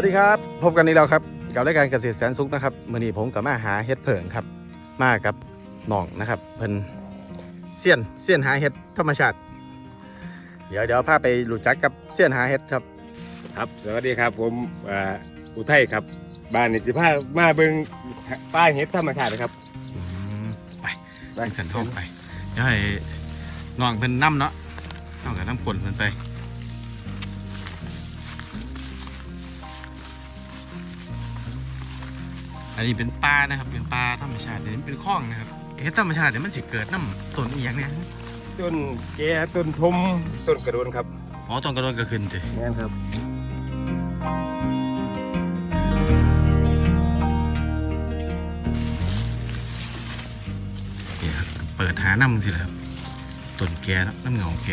วัสดีครับ พบกันอีกแล้วครับกับรายการเกษตรแสนสุขนะครับมื่อนี้ผมกับมาหาเห็ดเผิงครับ มากับน้องนะครับเพิ่นเสี้ยนเสี้ยนหาเห็ดธรรมชาติ เดี๋ยวเดี๋ยวพาไปรู้จักกับเสี้ยนหาเห็ดครับ ครับสวัสดีครับผมอ่าอุทัยครับ บ้านนิสิพามาเบิ่งป้ายเห็ดธรรมชาตินะครับอืมไปไปสันทองไปเดี๋ยวให้น้องเพิ่นน้ำเนาะน้องกับน้ำกลนเพิ่นไป อันนี้เป็นปลานะครับ เป็นปลาธรรมชาติเดี๋ยวนี้เป็นคลองนะครับเห็ดธรรมชาติเดี๋ยวมันสิเกิดน้ำต้นอีหยังเนี่ยต้นแกต้นทมต้นกระโดนครับอ๋อต้นกระโดนก็ขึ้นสินี่นครับเนี่ยครับเปิดหาน้ำสิครับต้นแกเนาะน้ำเหงาแก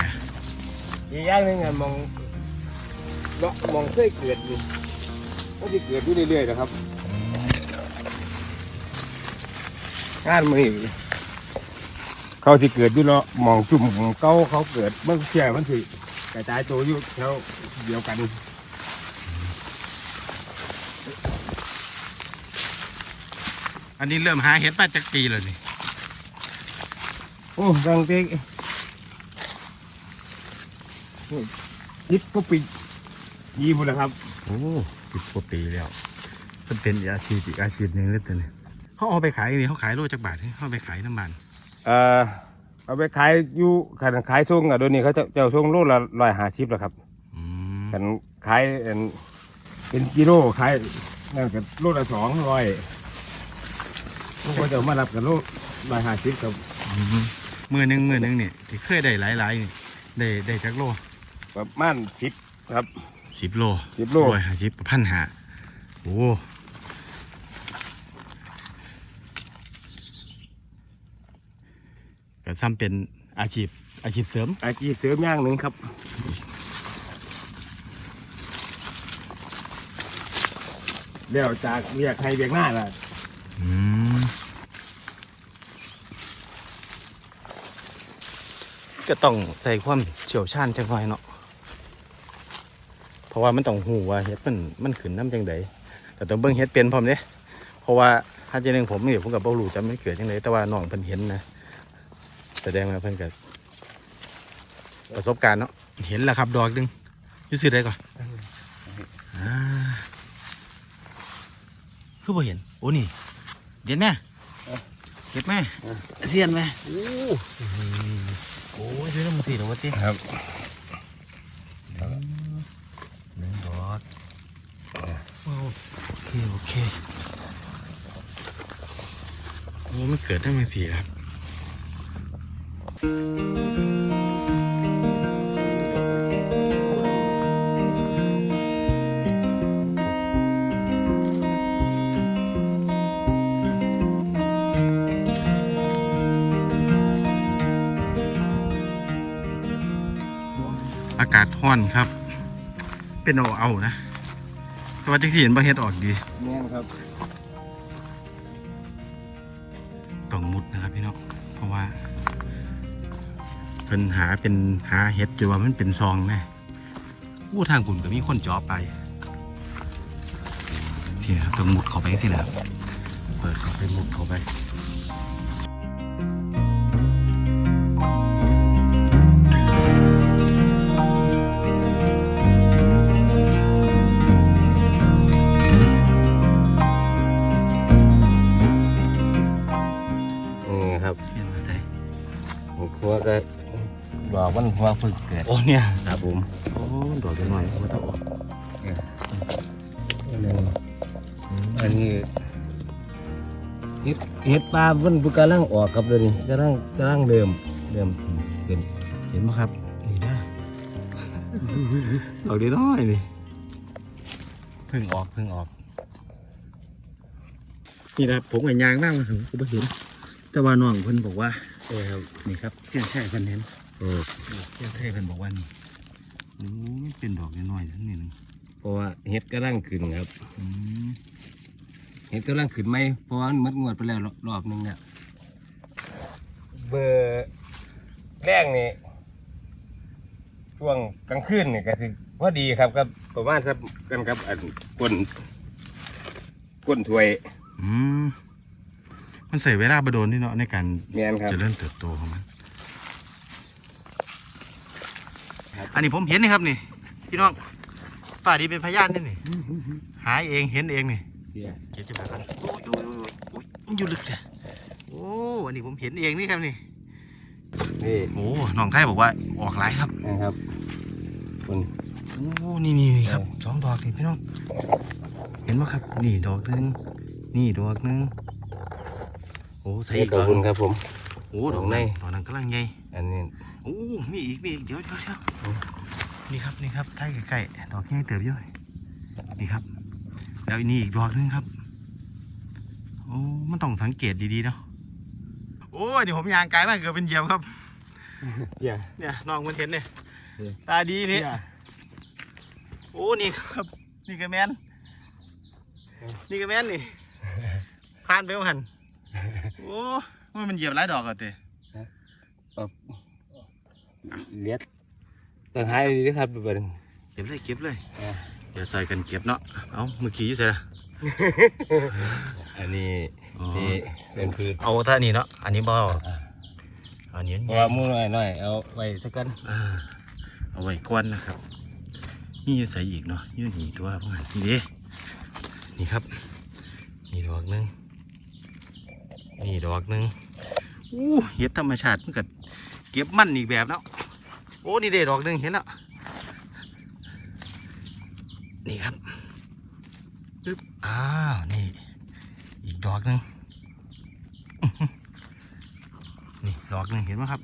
อีกอย่างหนึงอะมองเลาะมองเคยเกิดอยู่ก็จะเกิดอยู่เรื่อยๆนะครับ งานมือนี้เขาที่เกิดอยู่เนาะมองจุ่มของเก้าเขาเกิดเมื่อเชื่อมันสิกระจายตัวอยู่แถวเดียวกันอันนี้เริ่มหาเห็ดมาจากปีเลยนี่โอ้ดังเต็กยิบก็ปิดยีบุแล้วครับ โอ้สิบกว่าปีแล้วมันเป็นอาชีพอีกอาชีพหนึ่งเลยตัวนี้ เขาเอาไปขายนี่เขาขายโลจักบาทนี่เขาเอาไปขายน้ำมันเอ่อเอาไปขายอยู่ขันขายส่งอะโดยวนี้เขาจะจะเอาส่งโลละร้อยห้าสิบแล้วครับอืมขันขายอันเป็นกิโลขายนั่นก็โลละสองร้อยพวกเขาจะเอามารับกันโลร้อยห้าสิบครับอืมมือหนึ่งมือหนึ่งนี่ที่เคยได้หลายๆนี่ได้ได้จักโลประมาณสิบครับสิบโลสิบโลร้อยห้าสิบพันหาโอ้ ซ้ำเป็นอาชีพอาชีพเสริม อาชีพเสริมอย่างหนึ่งครับเดี๋ยวจากเรียกให้เบียกหน้าล่ะอืมก็ต้องใส่ความเชี่ยวชาญจังหน่อยเนาะ เพราะว่ามันต้องหูว่าเฮ็ดมันมันขึ้นน้ำจังใดแต่ต้องเบิ่งเฮ็ดเป็นพร้อมเด้เพราะว่าถ้าจะนึงผมเนี่ยผมกับบ่รู้จะมันเกิดจังไดแต่ว่าน้องเพิ่นเห็นนะ แสดงว่าเพิ่นก็ประสบการณ์เนาะเห็นแล้วครับดอกหนึงยูสิได้ก่อนคือบ่เห็น โอ้นี่เห็นแม่เห็นแม่เสียนแม่โอ้โอ้ยดูน้ำมันสิเดี๋ยวว่าติครับหนึ่งดอกโอเค โอเคโอ้มันเกิดได้มาสี่ครับ อากาศร้อนครับ เป็นเอาเอานะแต่ว่าจังสิเห็นบ่เฮ็ดออกดี แม่นครับ เป็นหาเป็นหาเห็ดจนว่ามันเป็นซองแน่อู้ทางคุณก็มีคนจอไปที่นะครับต้องมุดเข้าไปสินะครับเปิดเข้าไปมุดเข้าไป เกิดโอ้เนี่ยครับผมโอ้ดอกจะหน่อยไม่ต้องออกอันนี้เฮ็ดเฮ็ดปลามันกำลังออกครับเลยวนี้กำลังกำลังเริ่มเริ่มขึ้นเห็นไหมครับนี่นะดอกดีน้อยนี่เพิ่งออกเพิ่งออกนี่นะครับผมกับยางมากมาถึงผมบ่เห็น แต่ว่าน้องเพิ่นบอกว่าเออครับนี่ครับเสี้ยนแช่เพิ่นเห็น เออเสี้ยนแช่เพิ่นบอกว่านี่อืมเป็นดอกน้อยๆทั้งนี้นึงเพราะว่าเฮ็ดกำลังขึ้นครับเฮ็ดกำลังขึ้นไหมเพราะว่ามันหมดงวดไปแล้วรอบหนึงเนี่ยเบอร์แรกนี่ช่วงกลางคืนนี่ก็สิพอดีครับกับประมาณสักกันครับอันก้นก้นถ้วยอืมมันใส่เวลาบดนนี่เนาะในการเจะเริ่มเติบโตของมัน ครับ อันนี้ผมเห็นนี่ครับนี่พี่น้องฝ่าดีเป็นพยานนี่นี่หาเองเห็นเองนี่เนี่ยเก็บจะมากันโอ้ยโอ้ยโอ้ยโอ้ยมันอยู่ลึกเลยโอ้อันนี้ผมเห็นเองนี่ครับนี่นี่โอ้น้องไทยบอกว่าออกหลายครับนะครับคนโอ้นี่นี่นี่ครับสองดอกนี่พี่น้องเห็นไหมครับ นี่ดอกหนึงนี่ดอกหนึงโอ้ใส่นี่อีกขดออบกคุณครับผมโอ้ดดออกกในในดอกนั้นกำลังใหญ่อันนี้โอ้มีอีกมีอีกเดี๋ยวเดี๋ยวเดี๋ยวนี่ครับนี่ครับใกล้ใกล้ๆดอกใหญ่เติบเยอะนี่ครับ แล้วอันนี่อีกดอกหนึงครับโอ้มันต้องสังเกตดีๆเนาะโอ้ยนี่ผมยางไกลมากเกือบเป็นเหยียบครับเนี่ยเนี่ยน้องมันเห็นเนี่ยนี่ตาดีนี่เนี่ยโอ้นี่ครับ นี่ก็แมนนี่ก็แมนนี่ผ่านไปว่าหันโอ้ ว่ามันเหยียบหลายดอกอะเต้เลียดต่างหายดีนะครับทุกคนเก็บเลยเก็บเลยเออเดี๋ยวใส่กันเก็บเนาะเอ้าเมื่อกี้อยู่ไหนล่ะอันนี้อ๋อนี่เป็นพืชเอาท่านี้เนาะอันนี้บ่เอาอันนี้เพราะว่าหมูน้อยหน่อยๆเอาไว้สักกันอ่าเอาไว้ก้อนนะครับนี่อยู่ใส่อีกเนาะอยืนนี่ตัวพวกนั้นนี่เด้นี่ครับนี่ดอกหนึงนี่ดอกหนึง อู้เห็ดธรรมชาติมันก็เก็บมันอีกแบบเนาะโอ้ นี่เด้ดอกหนึ่งเห็นแล้ว นี่ครับปึ๊บอ้าว นี่ อีกดอกหนึ่งนี่ ดอกหนึ่งเห็นไหมครับ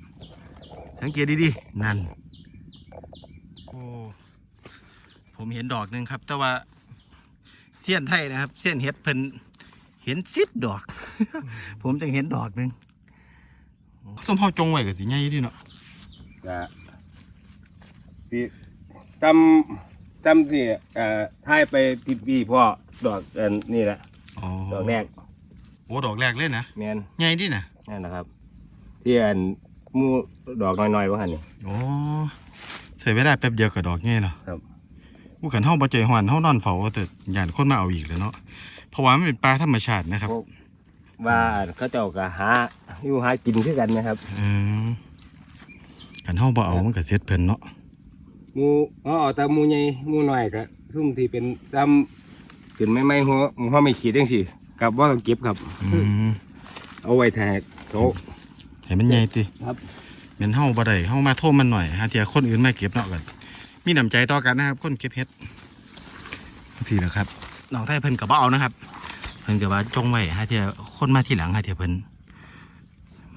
สังเกตดีๆ นั่น โอ้ ผมเห็นดอกหนึ่งครับ แต่ว่าเสี้ยนไทยนะครับ เสี้ยนเห็ดเพิ่นเห็นซิดดอก ผมจึงเห็นดอกหนึ่งส้มเฮาจงไว้กับสิใหญ่ดีเนาะจะพี่จำจำที่เอ่อท้ายไปติดปีพ่อดอกอันนี่แหละอ๋อดอกแรกโอ้ดอกแรกเลยนะแมนใหญ่ดีนะนั่นนะครับ ที่อันหมูดอกน้อยๆว่าหันนี่ โอ้ใส่เวลาแป๊บเดียวกับดอกใหญ่เนาะครับ ผู้ขันเฮาบ่ใจหวนเฮานอนเฝ้าแต่ยานคนมาเอาอีกแล้วเนาะเพราะว่ามันเป็นปลาธรรมชาตินะครับ พวก ว่าเขาเจ้าก็หาอยู่หากินคือกันนะครับอืมขันเฮาบ่เอามันก็เสียดเพิ่นเนาะหมูอ๋อเอาแต่หมูใหญ่หมูน้อยก็ซุ่มที่เป็นตำขึ้นไม่ไม่หัวหัวไม่ขีดจังสิกับว่าต้องเก็บครับ อืมเอาไว้แทกเขาให้มันใหญ่ติครับแม่นเฮาบ่ได้เฮามาโทษมันหน่อยหาเทียคนอื่นมาเก็บเนาะกันมีน้ำใจต่อกันนะครับ คนเก็บเฮ็ดทีนะครับน้องไทยเพิ่นก็บ่เอานะครับ เพิ่นก็ว่าจงไว้หาเทียคนมาทีหลังหาเทียเพิ่น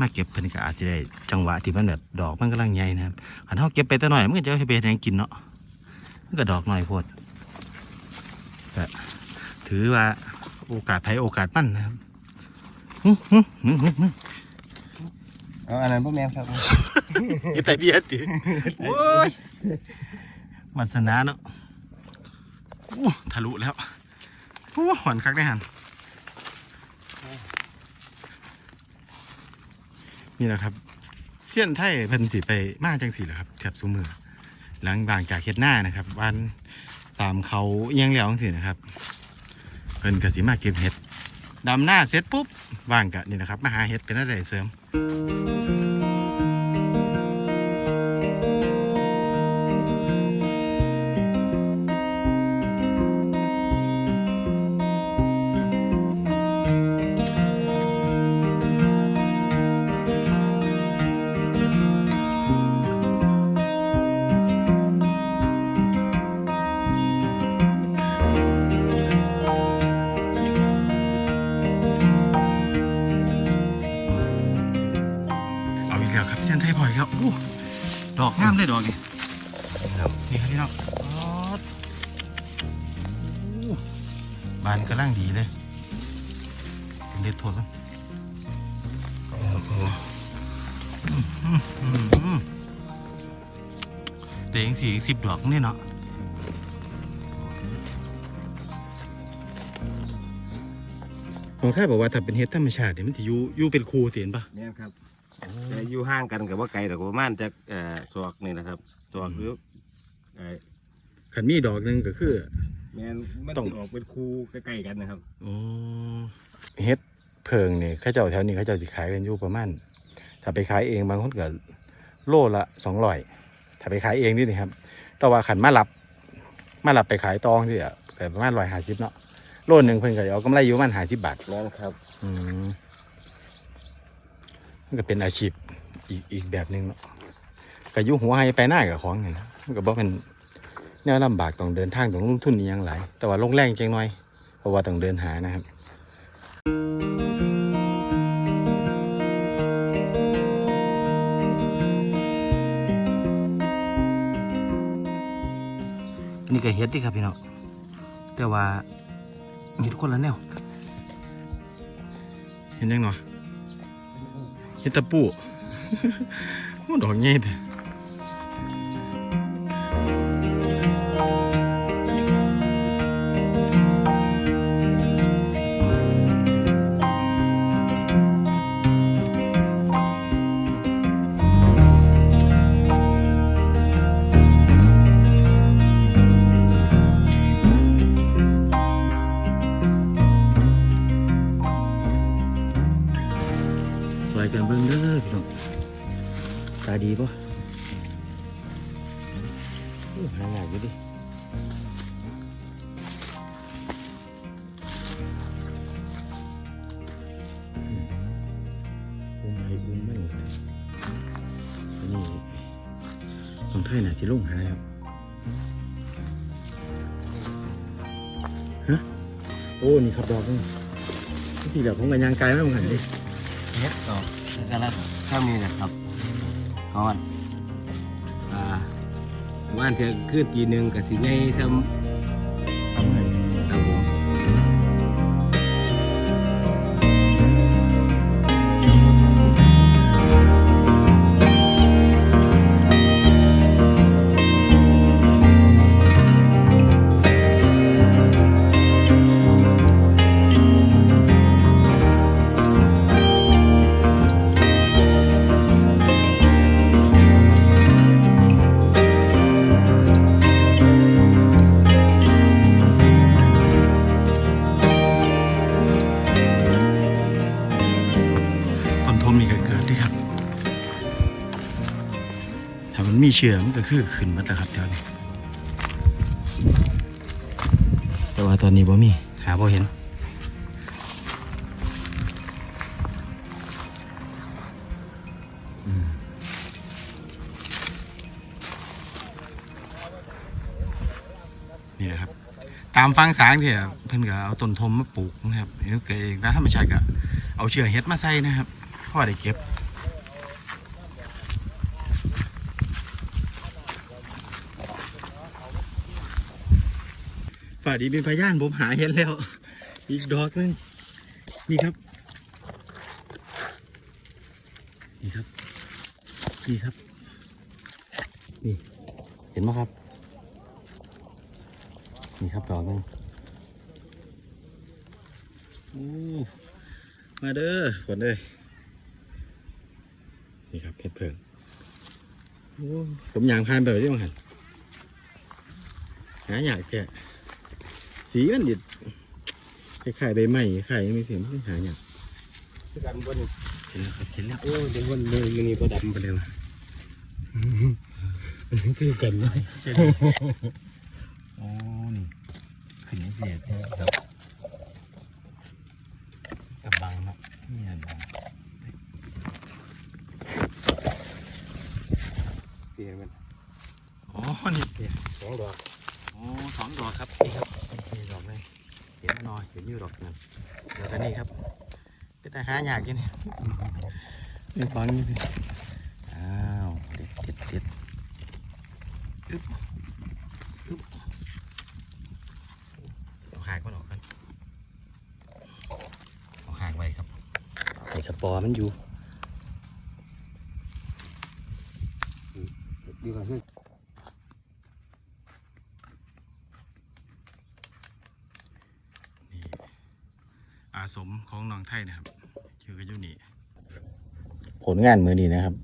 มาเก็บเพิ่นก็อาจสิได้จังหวะที่มันแบบดอกมันกำลังใหญ่นะครับคันเฮาเก็บไปแต่น้อยมันก็จะเอาไปเฮ็ดให้กินเนาะมันก็ดอกน้อยโพดก็ถือว่าโอกาสไผโอกาสมันนะครับหึหึหึหึหึเอาอันนั้นพ่อแม่นครับอย่าไปเบียดดิโอ้ยมันสนาเนาะอู้ทะลุแล้วโอ้หวานคักได้หัน นี่แหละครับเสี้ยนไทยเพิ่นสิไปมาจังสี่แหละครับแถบซูมือหลังบางจากเฮ็ดหน้านะครับวันตามเขาเอียงแล้วจังสี่นะครับเพิ่นก็สิมาเก็บเห็ดดำหน้าเสร็จปุ๊บว่างกะนี่นะครับมาหาเห็ดเป็นอะไรเสริม เลยดอกนี่ครับนี่ครับพี่น้องอ๋ออู้บานกำลังดีเลยสิเด็ดโทษมั้งโอ้โหอืมอืมอืมอืมแต่ยังสี่สิบดอกนี่เนาะของข้าบอกว่าถ้าเป็นเฮ็ดธรรมชาติเนี่ยมันจะอยู่อยู่เป็นคูเตียนปะแม่นครับ แต่อยู่ห่างกันกับว่าไกลแต่ประมาณจากเอ่อศอกนี่นะครับศอกหรือเอ่อขันมีดอกหนึ่งก็คือ แม่นมันต้อง สิออกเป็นคู่ใกล้ๆกันนะครับอืมเฮ็ดเพิงเนี่ยเขาเจ้าแถวนี้เขาเจ้าสิขายกันอยู่ประมาณถ้าไปขายเองบางคนก็โลละสองร้อยถ้าไปขายเองนี่นี่ครับ แต่ว่าขันมารับ มารับไปขายตองที่อะก็ประมาณร้อยห้าสิบเนาะโลหนึ่งเพิ่นก็เอากำไรอยู่ประมาณห้าสิบบาท แม่นครับ อืม มันก็เป็นอาชีพอีกอีกแบบหนึ่งเนาะก็อยุหัวให้ไปหน้ากับของนี่นะมันก็บอกเป็นแนวลำบากต้องเดินทางต้องลงทุนอหยังหลายแต่ว่าลงแรงจังหน่อย เพราะว่าต้องเดินหานะครับนนี้ก็เฮ็ดดิครับพี่น้องแต่ว่าเฮ็ดคนละแนว เห็นยังเนาะ เห็ดตะปูโอ้ดอกใหญ่แท้ สวยกันเบิ่งเด้อพี่น้องตาดีปะโอ้หายากอยู่ดิอืมอุ้มไปอุ้มไม่อันนี้ของไทยน่ะที่ลงหายครับฮะโอ้ นี่ครับดอกนี่ที่แบบผมกับยางไกายไม่เหมือนกันดิ เฮ็ดต่อแล้วก็แล้วถ้ามีนะครับฮอนอ่าว่านเธอคือตีหนึ่งกับสิไงทท มันมีเชื้อมันก็คือขึ้นมาแล้วครับแถวนี้แต่ว่าตอนนี้บ่มี หาบ่เห็นนี่นะครับ ตามฟังสางที่เพิ่นก็เอาต้นทมมาปลูกนะครับเดี๋ยวเกิดเองแล้วถ้าไม่ใช่ก็เอาเชื้อเห็ดมาใส่นะครับเพราะว่าได้เก็บ ฝ่าดีเป็นพยานผมหาเห็นแล้ว อีกดอกหนึงนี่ครับ นี่ครับ นี่ครับ นี่เห็นไหมครับ นี่ครับดอกหนึงโอ้มาเด้อคนเด้อนี่ครับเห็ดเผิงผมยางพานไปเลยที่มังหันหาอยากแค่ สีมันดิดคล้ายๆใบไม้คล้ายๆยังมีเสียงไม่หาอยากคือกันบนเห็นแล้วครับเห็นแล้วโอ้เดี๋ยวบนเลยมันนี่ก็ดำไปเลยวะคือกันเลยโอ้นี่ขึ้นเสียดครับกับบังเนาะนี่อันบัง เปลี่ยนมัน อ๋อนี่ สองดอก โอ้สองดอกครับนี่ครับนี่ดอกเลยเห็นหน่อยเห็นอยู่ดอกหนึงเดี๋ยวกันนี่ครับเป็นแต่ หาอยากอยังนี่นี่ฟังนี่อ้าวเด็ดเด็ดเด็ดอึ๊บอึ๊บเอาหางมันออกกันเอาหางไว้ครับไอ้สปอร์มันอยู่ดีกว่าขึ้นนี่อาสมของน้องไทยนะครับ เจอกันอยู่นี่ผลงานมือนี่นะครับ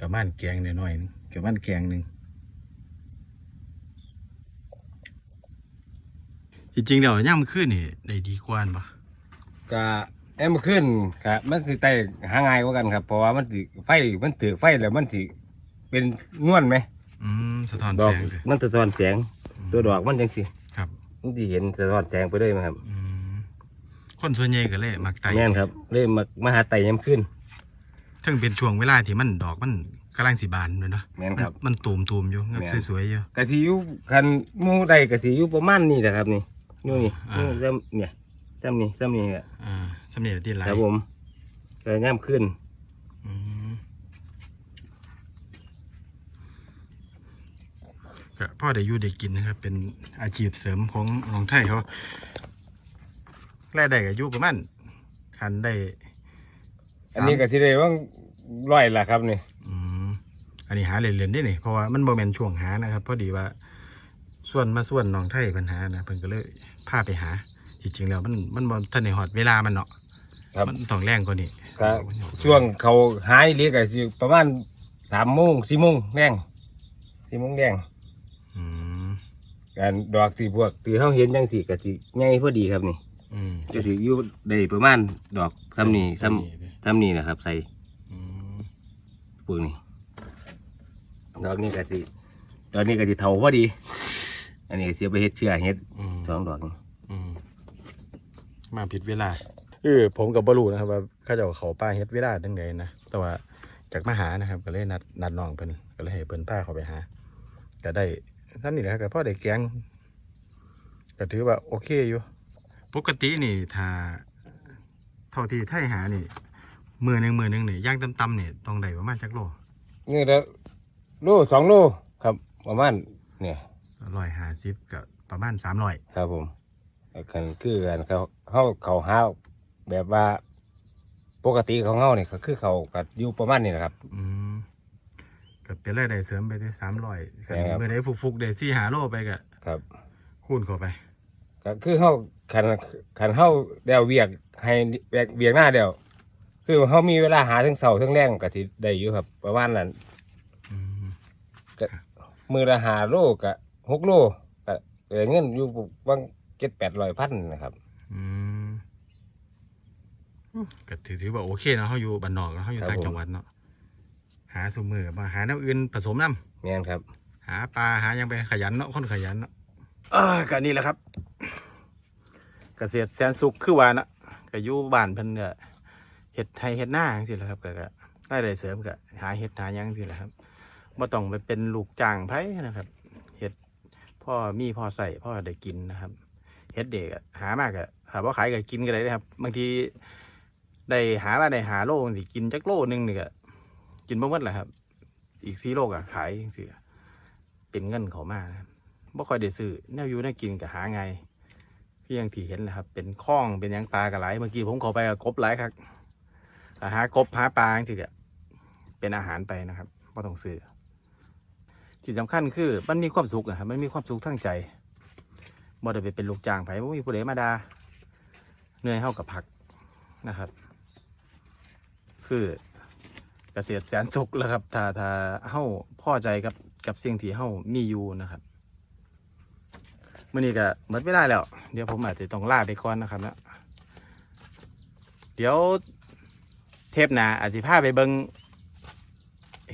กระมานแกงหน่อยๆกระมานแกงหนึ่งจริงๆเดี๋ยวย่ามขึ้นนี่ในดีกว่านปะก็เอมขึ้นครับมันสิไตหาง่ายกว่ากันครับ เพราะว่ามันสิไฟมันถือไฟแล้วมันสิเป็นนวลไหมอืมสะท้อนแสงมันสะท้อนแสงตัวดอกมันยังสิครับมันสิเห็นสะท้อนแสงไปเลยไหมครับอื คนส่วนใหญ่ก็เลยมักไต่แม่นครับเลยมามาหาไต่ยามขึ้นถึงเป็นช่วงเวลาที่มันดอกมันกำลังสีบานเลยเนาะแม่นครับ มันตูมตูมๆอยู่งับแม่น สวยๆอยู่กะสิอยู่คันหมู่ใดกะสิอยู่ประมาณนี้แหละครับนี่นู่นนี่อ่านู่นซ้ำเนี่ยซ้ำนี่ซ้ำนี่อะอ่าสำเนียงที่ไรครับผมก็ย่ามขึ้น อืมก็พ่อได้อยู่ได้กินนะครับ เป็นอาชีพเสริมของน้องไทยเขา รายได้ก็อยู่ประมาณคันได้อันนี้ก็สิได้ว่าร้อยละครับนี่อืมอันนี้หาเล่นๆได้นี่เพราะว่ามันโมเมนช่วงหานะครับ พอดีว่าส่วนมาส่วนน้องไทยปัญหานะเพิ่นก็เลยพาไปหาจริงๆแล้วมันมันบ่ทันได้ฮอดเวลามันเนาะครับมันต้องแรงกว่านี้ก็ช่วงเขาหายเรียกก็สิประมาณสามโมงสี่โมงแรงสี่โมงแรงอืมการดอกที่พวกที่เขาเห็นจังสิก็สิใหญ่พอดีครับนี่ อืมก็สิอยู่ได้ประมาณดอกซ้ำนี่ซ้ำซ้ำนี่นะครับ ใส่อืมพวกนี้ดอกนี้ก็สิดอกนี้ก็สิเท่าพอดี อันนี้ก็เสียไปเฮ็ดเชื้อเฮ็ดอืมสองดอกนี่อืมมาผิดเวลา เออผมกับบรูนะครับว่าเขาเจะเขาป้าเฮ็ดเวลาตั้งใดนะแต่ว่าจากมาหานะครับ ก็เลยนัดนัดน้องเพิ่นก็เลยให้เพิ่นพาเขาไปหาก็ได้นั่นนี่แหละครับก็พ่อได้แกงก็ถือว่าโอเคอยู่ ปกตินี่ถ้าเท่าที่ไทยหานี่มือหนึ่งมือหนึ่งนี่ย่างต่ำๆนี่ต้องได้ประมาณจักโลนี่ละโลสองโลครับ ประมาณเนี่ยร้อยห้าสิบกับประมาณสามร้อยครับผมกันคือกันเขาเขาเขาหาแบบว่า ปกติของเขาเนี่ยก็คือเขาก็อยู่ประมาณนี้นะครับ อืมก็เป็นรายได้เสริมไปได้สามร้อยใช่ครับเมื่อใดฟุกๆได้สี่หาโลไปก็ครับ คูณเข้าไป ก็คือเขาขันขันเขาเดวเวียกให้เวียกเวียกหน้าเดียวคือเขามีเวลาหาทั้งเสาร์ทั้งแรงก็ที่ได้อยู่ครับ ประมาณนั้นอืมมือละหาโลกับหกโลก็ได้เงินอยู่บางเจ็ดแปดร้อยพันนะครับอืมก็ถือถือว่าโอเคเนาะเขาอยู่บ้านนอกเนาะเขาอยู่ครับต่างผมจังหวัดเนาะหาสมือมาหาน้ำอื่นผสมน้ำแม่นครับ หาปลาหาหยังไปขยันเนาะคนขยันเนาะเออก็นี่แหละครับเกษตรแสนสุขคือว่านะก็อยู่บ้านเพิ่นก็เฮ็ดไทยเฮ็ดหน้าจังซี่แหละครับก็ก็รายได้เสริมก็หาเฮ็ดหาหยังจังซี่แหละครับบ่ต้องไปเป็นลูกจ้างไผนะครับเฮ็ดพ่อมีพ่อใส่พ่อได้กินนะครับเฮ็ดเด็กหามากอะหาบ่ขายก็กินก็ได้นะครับ บางทีได้หามาได้หาโลสิกินจักโลหนึงนี่ก็กินบ่หมดแหละครับ อีก4โลก็ขายจังซี่เป็นเงินเขามานะครับ บ่ค่อยได้ซื้อแนวอยู่แนวกินก็หาไงพี่ยังที่เห็นนะครับ เป็นคลองเป็นยังปลากระไหลเมื่อกี้ผมเข้าไปก็กบหลายครับหากบหาปลาจังซี่เป็นอาหารไปนะครับบ่ต้องซื้อที่สำคัญคือมันมีความสุขนะครับมันมีความสุขทั้งใจบ่ได้ไปเป็นลูกจ้างไผบ่มีผู้ใดมาดาเหนื่อยเฮากับพักนะครับ คือเกษตรแสนสุขแล้วครับ ถ้าถ้าเฮาพ่อใจกับกับสิ่งที่เฮามีอยู่นะครับ มื้อนี้ก็หมดเวลาแล้ว เดี๋ยวผมอาจจะต้องลาไปก่อนนะครับนะเดี๋ยวเทปหนาอาจจะพาไปเบิง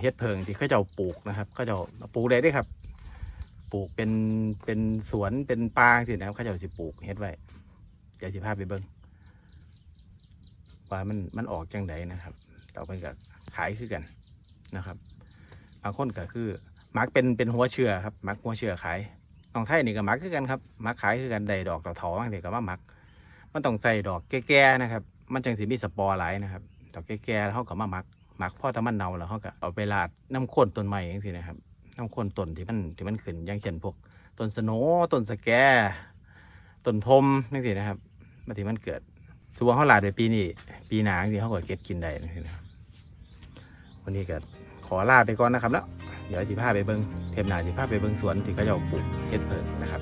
เฮ็ดเพิงที่เขาจ้าปลูกนะครับเขาจ้าปลูกได้ด้วยครับ ปลูกเป็นเป็นสวนเป็นปางสินะครับเขาจ้าสิปลูกเฮ็ดไว้เดี๋ยวสิพาไปเบิงว่ามันมันออกจังไดนะครับต่อไปก็ขายคือกันนะครับบางคนก็คือมักเป็นเป็นหัวเชื่อครับมักหัวเชื่อขาย น้องไทยนี่ก็มักคือกันครับมักขายคือกันได้ดอกดอกทองเด็กก็ว่ามัก มันต้องใส่ดอกแก่ๆนะครับ มันจังสิมีสปอร์หลายนะครับดอกแก่ๆแล้วเขาก็มามักมักพ่อตะมันเนาแล้วเขาก็เอาไปราดน้ำข้นต้นไม้อย่างสินะครับน้ำข้นต้นที่มันที่มันขึ้นอย่างเช่นพวกต้นสโนต้นสแกต้นทมนั่นสินะครับมาที่มันเกิดสมมติว่าเขาลาดไปปีนี้ปีหน้าที่เขาก็เก็บกินได้นะครับวันนี้ก็ขอลาไปก่อนนะครับแล้ว เดี๋ยวสิพาไปเบิงเทปหนาสิพาไปเบิงสวนที่เขาจะปลูกเฮ็ดเพิงนะครับ